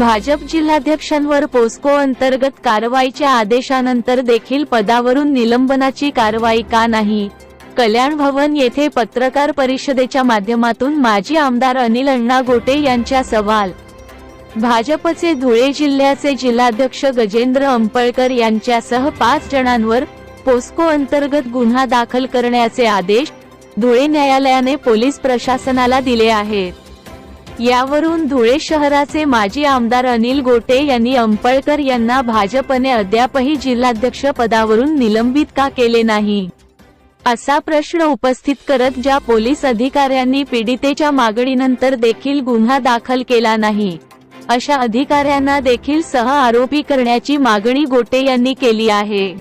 Bhajap जिल्हाध्यक्षांवर POCSO अंतर्गत कारवाईच्या आदेशानंतर देखील पदावरून निलंबनाची कारवाई का नाही? कल्याण भवन येथे पत्रकार परिषदेच्या माध्यमातून माजी आमदार अनिल अण्णा गोटे यांच्या सवाल. भाजपचे धुळे जिल्ह्याचे जिल्हाध्यक्ष गजेंद्र अंपळकर यांच्यासह पाच जणांवर पोस्को अंतर्गत गुन्हा दाखल करण्याचे आदेश धुळे न्यायालयाने पोलीस प्रशासनाला दिले आहेत. यावरून धुळे शहराचे माजी आमदार अनिल गोटे यांनी अंपळकर यांना भाजपने अद्यापही जिल्हाध्यक्ष पदावरून निलंबित का केले नाही? असा प्रश्न उपस्थित करत ज्या पोलीस अधिकाऱ्यांनी पीडितेच्या मागणीनंतर देखील गुन्हा दाखल केला नाही अशा अधिकाऱ्यांना देखील सह आरोपी करण्याची मागणी गोटे यांनी केली आहे.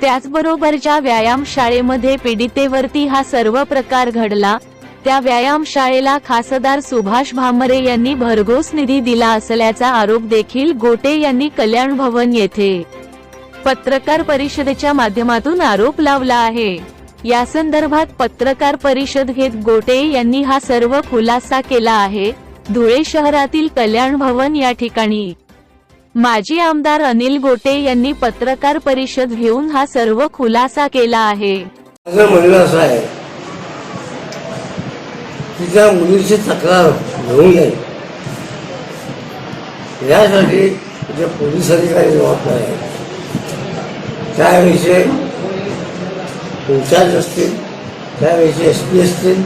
त्याचबरोबर ज्या व्यायामशाळेमध्ये पीडितेवरती हा सर्व प्रकार घडला त्या व्यायामशाळेला खासदार सुभाष भामरे यांनी भरघोस निधी दिला असल्याचा आरोप देखील गोटे यांनी कल्याण भवन येथे पत्रकार परिषदेच्या माध्यमातून आरोप लावला आहे. या संदर्भात पत्रकार परिषद घेत गोटे यांनी हा सर्व खुलासा केला आहे. धुळे शहरातील कल्याण भवन या ठिकाणी. माजी आमदार अनिल गोटे यांनी पत्रकार परिषद घेऊन हा सर्व खुलासा केला आहे. असं म्हणणं असं आहे तिच्या मुलीची तक्रार घेऊ नये यासाठी जे पोलीस अधिकारी जबाबदार आहेत त्याविषयी इन्चार्ज असतील त्याविषयी एस पी असतील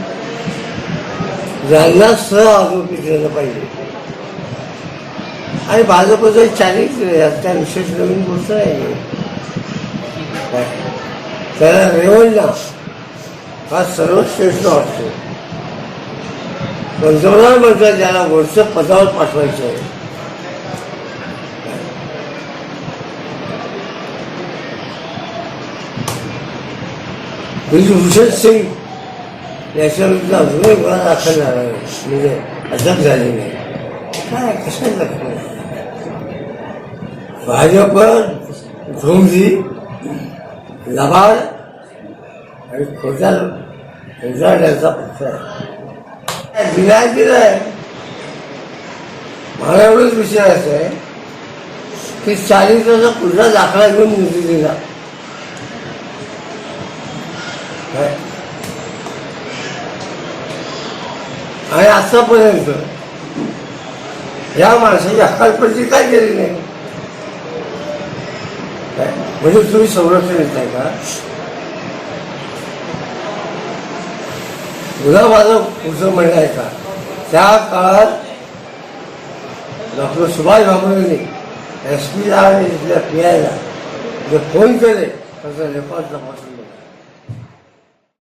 ज्यांना सह आरोपी केलं पाहिजे. आणि भाजपचं चारित्र्य त्या विशेष नवीन गोष्ट आहे. त्याला रेवणला हा सर्वश्रेष्ठ वाटतो. पंतप्रधान म्हणतात ज्याला व्हॉट्सअप पदावर पाठवायचं आहे. भूषण सिंग याच्या अजूनही गुन्हा दाखल झाला नाही. म्हणजे अटक झाली नाही. काय कसं दाखल भाजप झोमजी लबाड आणि खोटा खोटाड्याचा पक्ष आहे. मला एवढंच विचारायचं आहे की चाळीसाचा पुढचा दाखला घेऊन निधी दिला काय? आणि आतापर्यंत या माणसाची हकालपट्टी काय केली नाही काय? म्हणजे तुम्ही संरक्षण येत आहे का तुला माझं पुढचं म्हणणं आहे का? त्या काळात डॉक्टर सुभाष भामरेंनी एस पीला आणि तिथल्या पी आयला जे फोन केले त्याचा रेकॉर्ड तपासून